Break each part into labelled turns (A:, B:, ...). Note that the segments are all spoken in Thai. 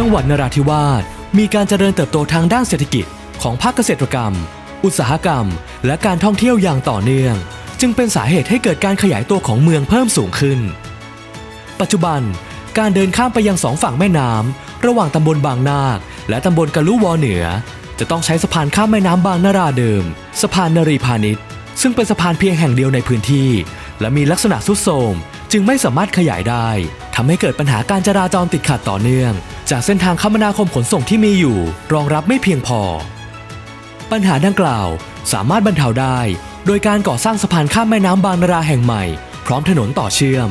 A: จังหวัดนราธิวาสมีการเจริญเติบโตทางด้านเศรษฐกิจของภาคเกษตรกรรม อุตสาหกรรม และการท่องเที่ยวอย่างต่อเนื่อง จึงเป็นสาเหตุให้เกิดการขยายตัวของเมืองเพิ่มสูงขึ้น ปัจจุบันการเดินข้ามไปยังสองฝั่งแม่น้ำระหว่างตำบลบางนาค และตำบลกะลุวอเหนือ จะต้องใช้สะพานข้ามแม่น้ำบางนาราเดิม สะพานนรีพาณิชย์ซึ่งเป็นสะพานเพียงแห่งเดียวในพื้นที่ และมีลักษณะทรุดโทรมจึงไม่สามารถขยายได้ ทำให้เกิดปัญหาการจราจรติดขัดต่อเนื่อง จากเส้นทางคมนาคมขนส่งที่มีอยู่ รองรับไม่เพียงพอ ปัญหาดังกล่าวสามารถบรรเทาได้ โดยการก่อสร้างสะพานข้ามแม่น้ำบางนาราแห่งใหม่ พร้อมถนนต่อเชื่อม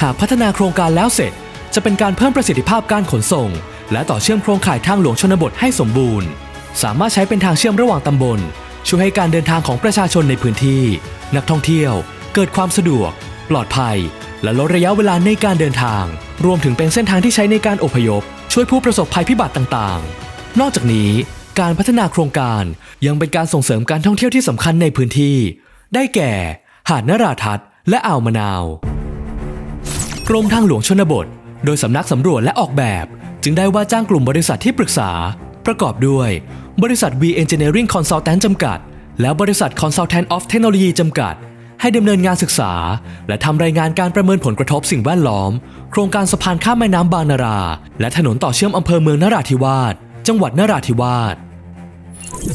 A: หากพัฒนาโครงการแล้วเสร็จ จะเป็นการเพิ่มประสิทธิภาพการขนส่ง และต่อเชื่อมโครงข่ายทางหลวงชนบทให้สมบูรณ์ สามารถใช้เป็นทางเชื่อมระหว่างตำบล ช่วยให้การเดินทางของประชาชนในพื้นที่ นักท่องเที่ยว เกิดความสะดวก ปลอดภัย และลดระยะเวลาในการเดินทาง รวมถึงเป็นเส้นทางที่ใช้ในการอพยพ ช่วยผู้ประสบภัยพิบัติต่างๆ นอกจากนี้การพัฒนาโครงการยังเป็นการส่งเสริมการท่องเที่ยวที่สำคัญในพื้นที่ ได้แก่ หาดนราทัศน์และอ่าวมะนาว กรมทางหลวงชนบท โดยสำนักสำรวจและออกแบบ จึงได้ว่าจ้างกลุ่มบริษัทที่ปรึกษา ประกอบด้วย บริษัท V Engineering Consultant จำกัด และบริษัท Consultant of Technology จำกัด ให้ดำเนินงานศึกษา และทำรายงานการประเมินผลกระทบสิ่งแวดล้อม โครงการสะพานข้ามแม่น้ำบางนารา และถนนต่อเชื่อมอำเภอเมืองนราธิวาสจังหวัดนราธิวาส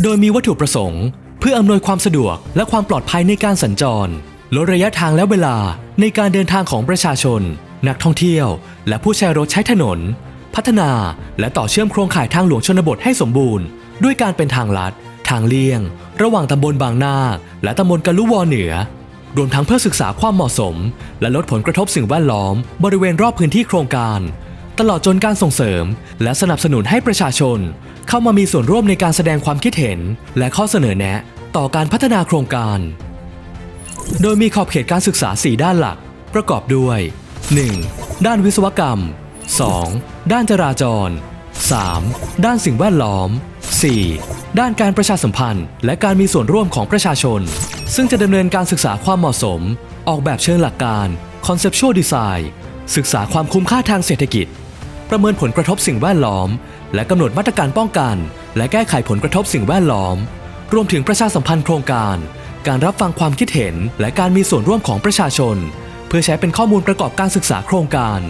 A: โดยมีวัตถุประสงค์ เพื่ออำนวยความสะดวกและความปลอดภัยในการสัญจรลดระยะทางและเวลาในการเดินทางของประชาชน นักท่องเที่ยว และผู้ใช้รถใช้ถนน พัฒนาและต่อเชื่อมโครงข่ายทางหลวงชนบทให้สมบูรณ์ ด้วยการเป็นทางลัด ทางเลี่ยง ระหว่างตำบลบางนาคและตำบลกะลุวอเหนือ รวมทั้งเพื่อศึกษาความเหมาะสม และลดผลกระทบสิ่งแวดล้อม บริเวณรอบพื้นที่โครงการ ตลอดจนการส่งเสริม และสนับสนุนให้ประชาชน เข้ามามีส่วนร่วมในการแสดงความคิดเห็น และข้อเสนอแนะ ต่อการพัฒนาโครงการ โดยมีขอบเขตการศึกษา 4 ด้านหลัก ประกอบด้วย 1. ด้านวิศวกรรม 2. ด้านจราจร 3. ด้านสิ่งแวดล้อม 4. ด้านการประชาสัมพันธ์ และการมีส่วนร่วมของประชาชน ซึ่งจะดำเนินการศึกษาความเหมาะสม ออกแบบเชิงหลักการ conceptual design ศึกษาความคุ้มค่าทางเศรษฐกิจ ประเมินผลกระทบสิ่งแวดล้อม และกำหนดมาตรการป้องกัน และแก้ไขผลกระทบสิ่งแวดล้อม รวมถึงประชาสัมพันธ์โครงการ การรับฟังความคิดเห็น และการมีส่วนร่วมของประชาชน เพื่อใช้เป็นข้อมูลประกอบการศึกษาโครงการ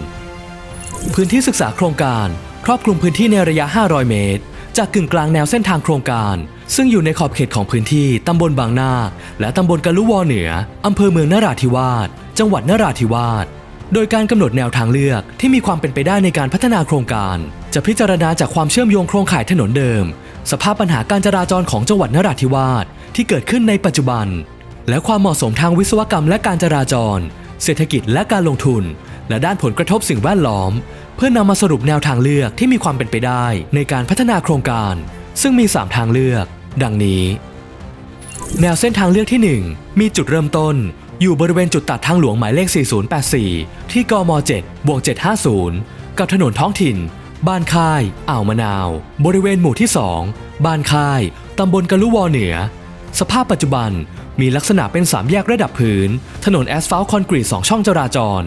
A: พื้นที่ศึกษาโครงการ ครอบคลุมพื้นที่ในระยะ 500 เมตร จากกึ่งกลางแนวเส้นทางโครงการ ซึ่งอยู่ในขอบเขตของพื้นที่ตำบลบางนาคและตำบลกะลุวอเหนืออำเภอเมืองนราธิวาสจังหวัดนราธิวาสโดยการกำหนดแนวทางเลือกที่มีความเป็นไปได้ในการพัฒนาโครงการ จะพิจารณาจากความเชื่อมโยงโครงข่ายถนนเดิม สภาพปัญหาการจราจรของจังหวัดนราธิวาสที่เกิดขึ้นในปัจจุบัน และความเหมาะสมทางวิศวกรรมและการจราจร เศรษฐกิจและการลงทุน และด้านผลกระทบสิ่งแวดล้อม เพื่อนำมาสรุปแนวทางเลือกที่มีความเป็นไปได้ ในการพัฒนาโครงการ ซึ่งมี 3 ทางเลือก ดังนี้ แนวเส้นทางเลือกที่ 1 มีจุดเริ่มต้น อยู่บริเวณจุดตัดทางหลวงหมายเลข 4084 ที่กม 7บวก750 กับถนนท้องถิ่น บ้านค่าย อ่าวมะนาว บริเวณหมู่ที่ 2 บ้านค่ายตำบลกะลุวอเหนือ สภาพปัจจุบัน มีลักษณะเป็นสามแยกระดับพื้น ถนนแอสฟัลต์คอนกรีตสองช่องจราจร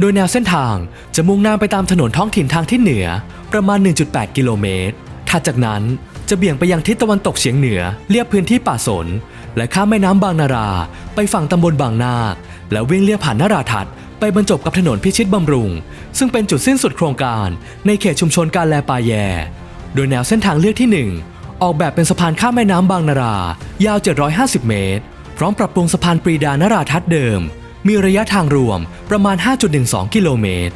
A: โดยแนวเส้นทางจะมุ่งหน้าไปตามถนนท้องถิ่นทางทิศเหนือ ประมาณ 1.8 กิโลเมตร ถัดจากนั้นจะเบี่ยงไปยังทิศตะวันตกเฉียงเหนือเลียบพื้นที่ป่าสน และข้ามแม่น้ำบางนารา ไปฝั่งตำบลบางนาคแล้ววิ่งเลียบผ่านนาราทัศน์ไปบรรจบกับถนนพิชิตบำรุง ซึ่งเป็นจุดสิ้นสุดโครงการในเขตชุมชนการแลปาแย โดยแนวเส้นทางเลือกที่ 1 ออกแบบเป็นสะพานข้ามแม่น้ำบางนารา ยาว 750 เมตร พร้อมปรับปรุงสะพานปรีดานาราทัศน์เดิม มีระยะทางรวมประมาณ 5.12 กิโลเมตร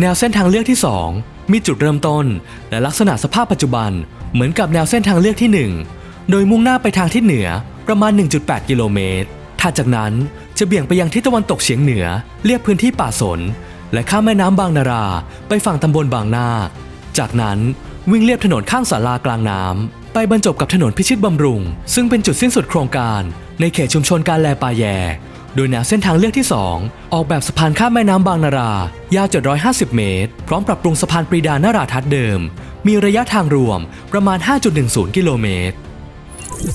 A: แนวเส้นทางเลือกที่ 2 มีจุดเริ่มต้น และลักษณะสภาพปัจจุบันเหมือนกับแนวเส้นทางเลือกที่ 1 โดยมุ่งหน้าไปทางทิศเหนือประมาณ 1.8 กิโลเมตรถัดจากนั้นจะเบี่ยงไปยังทิศตะวันตกเฉียงเหนือเลียบพื้นที่ป่าสน และข้ามแม่น้ำบางนารา ไปฝั่งตำบลบางนา จากนั้นวิ่งเลียบถนนข้างศาลากลางน้ำไปบรรจบกับถนนพิชิตบำรุง ซึ่งเป็นจุดสิ้นสุดโครงการ ในเขตชุมชนการแลปาแย โดยแนวเส้นทางเลือกที่ 2 ออกแบบสะพานข้ามแม่น้ำบางนารายาว 750 เมตร พร้อมปรับปรุงสะพานปรีดานาราทัศน์เดิม มีระยะทางรวมประมาณ 5.10 กิโลเมตร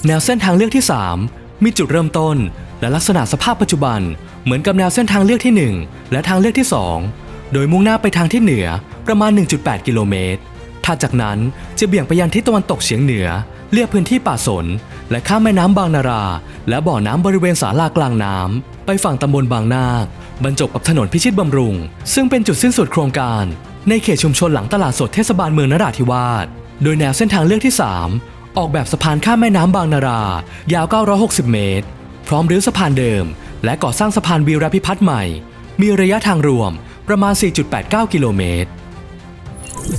A: แนวเส้นทางเลือกที่ 3 มีจุดเริ่มต้น และลักษณะสภาพปัจจุบัน เหมือนกับแนวเส้นทางเลือกที่ 1 และทางเลือกที่ 2 โดยมุ่งหน้าไปทางที่เหนือประมาณ 1.8 กิโลเมตร ถัดจากนั้นจะเบี่ยงไปยังทิศตะวันตกเฉียงเหนือ เลียบพื้นที่ป่าสน และข้ามแม่น้ำบางนารา และบ่อน้ำบริเวณศาลากลางน้ำไปฝั่งตำบลบางนาคบรรจบกับถนนพิชิตบำรุง ซึ่งเป็นจุดสิ้นสุดโครงการ ในเขตชุมชนหลังตลาดสดเทศบาลเมืองนราธิวาสโดยแนวเส้นทางเลือกที่ 3 ออกแบบสะพานข้ามแม่น้ำบางนารา ยาว 960 เมตร พร้อมรื้อสะพานเดิม และก่อสร้างสะพานวีรพิพัฒน์ใหม่ มีระยะทางรวมประมาณ 4.89 กิโลเมตร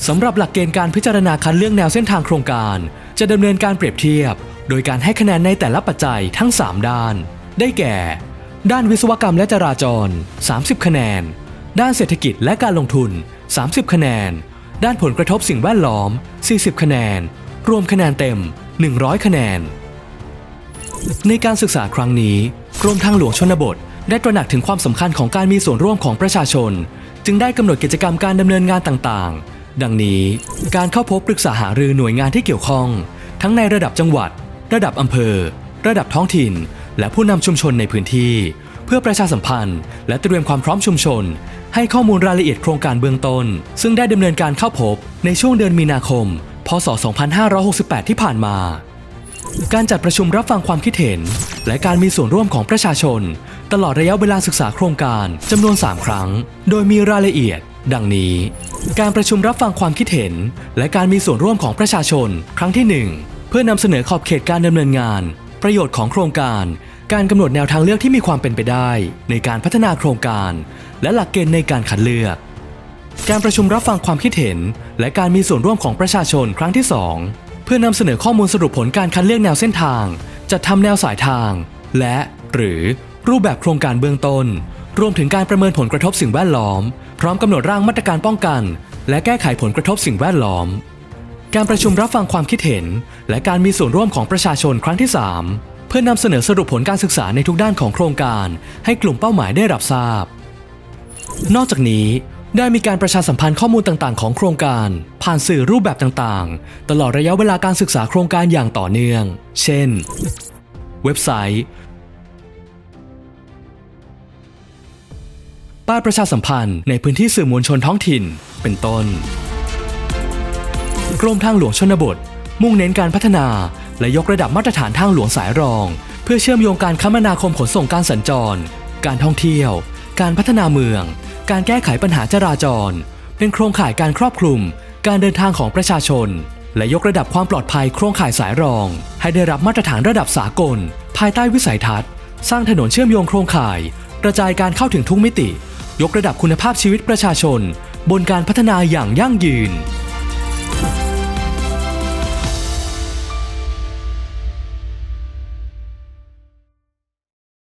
A: สำหรับหลักเกณฑ์การพิจารณาคัดเลือกแนวเส้นทางโครงการ จะดำเนินการเปรียบเทียบ โดยการให้คะแนนในแต่ละปัจจัยทั้ง 3 ด้าน ได้แก่ ด้านวิศวกรรมและจราจร 30 คะแนน ด้านเศรษฐกิจและการลงทุน 30 คะแนน ด้านผลกระทบสิ่งแวดล้อม 40 คะแนน รวมคะแนนเต็ม 100 คะแนน ในการศึกษาครั้งนี้กรมทางหลวงชนบท ได้ตระหนักถึงความสำคัญของการมีส่วนร่วมของประชาชน จึงได้กำหนดกิจกรรมการดำเนินงานต่างๆ ดังนี้การเข้าพบปรึกษาหารือหน่วยงานที่เกี่ยวข้อง ทั้งในระดับจังหวัด ระดับอำเภอ ระดับท้องถิ่น และผู้นำชุมชนในพื้นที่ เพื่อประชาสัมพันธ์ และเตรียมความพร้อมชุมชน ให้ข้อมูลรายละเอียดโครงการเบื้องต้น ซึ่งได้ดำเนินการเข้าพบในช่วงเดือนมีนาคม พศ 2568 ที่ผ่านมา การจัดประชุมรับฟังความคิดเห็น และการมีส่วนร่วมของประชาชน ตลอดระยะเวลาศึกษาโครงการจำนวน 3 ครั้ง โดยมีรายละเอียด ดังนี้ การประชุมรับฟังความคิดเห็น และการมีส่วนร่วมของประชาชน ครั้งที่ 1 เพื่อนำเสนอขอบเขตการดำเนินงาน ประโยชน์ของโครงการ การกำหนดแนวทางเลือกที่มีความเป็นไปได้ ในการพัฒนาโครงการ และหลักเกณฑ์ในการคัดเลือก การประชุมรับฟังความคิดเห็น และการมีส่วนร่วมของประชาชนครั้งที่ 2 เพื่อนำเสนอข้อมูลสรุปผลการคัดเลือกแนวเส้นทาง จัดทำแนวสายทาง และ หรือรูปแบบโครงการเบื้องต้น รวมถึงการประเมินผลกระทบสิ่งแวดล้อม พร้อมกำหนดร่างมาตรการป้องกัน และแก้ไขผลกระทบสิ่งแวดล้อม การประชุมรับฟังความคิดเห็น และการมีส่วนร่วมของประชาชนครั้งที่ 3 เพื่อนำเสนอสรุปผลการศึกษาในทุกด้านของโครงการ ให้กลุ่มเป้าหมายได้รับทราบ นอกจากนี้ได้มีการประชาสัมพันธ์ข้อมูลต่างๆ ของโครงการ ผ่านสื่อรูปแบบต่างๆ ตลอดระยะเวลาการศึกษาโครงการอย่างต่อเนื่อง เช่น เว็บไซต์ ป้ายประชาสัมพันธ์ในพื้นที่สื่อมวลชนท้องถิ่น เป็นต้น กรมทางหลวงชนบท มุ่งเน้นการพัฒนา และยกระดับมาตรฐานทางหลวงสายรอง เพื่อเชื่อมโยงการคมนาคมขนส่งการสัญจร การท่องเที่ยว การพัฒนาเมือง การแก้ไขปัญหาจราจร เป็นโครงข่ายการครอบคลุม การเดินทางของประชาชน และยกระดับความปลอดภัยโครงข่ายสายรอง ให้ได้รับมาตรฐานระดับสากล ภายใต้วิสัยทัศน์ สร้างถนนเชื่อมโยงโครงข่าย กระจายการเข้าถึงทุกมิติ ยกระดับคุณภาพชีวิตประชาชน บนการพัฒนาอย่างยั่งยืน